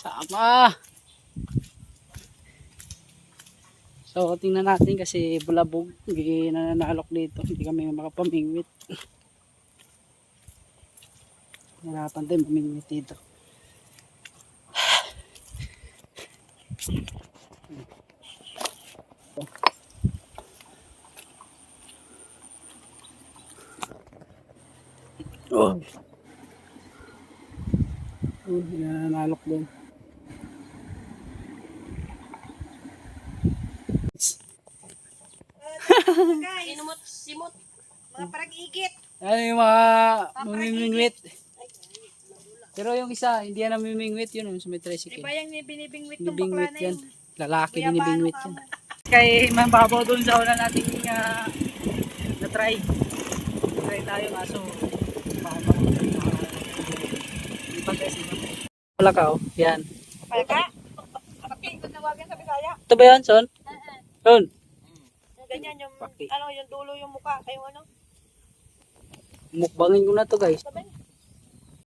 Sama! So, tingnan natin kasi bulabog. Hindi nananalok dito. Hindi kami makapamingwit. Nahirapan din pamingwit dito. Oh. Oh, nananalok din. Sinumot, simot. Mga parang igit. Ano yung mga mamimingwit. Pero yung isa, hindi yan namimingwit yun, yung sa may Di tricycle. ba yung binibingwit ng bakla na yan. yun? Lalaki binibingwit yan. Kay mambabaw dun sa una nating uh, na-try. Try tayo nga, so baka Hindi pa guys, iba. Wala ka, oh. Yan. Palaka? Paking kung tawagan sa Bisaya. Ito ba yan, son? Son? Ganyan yung, Paki. ano, yung dulo yung mukha. Kayong ano? Mukbangin ko na to guys. Sabi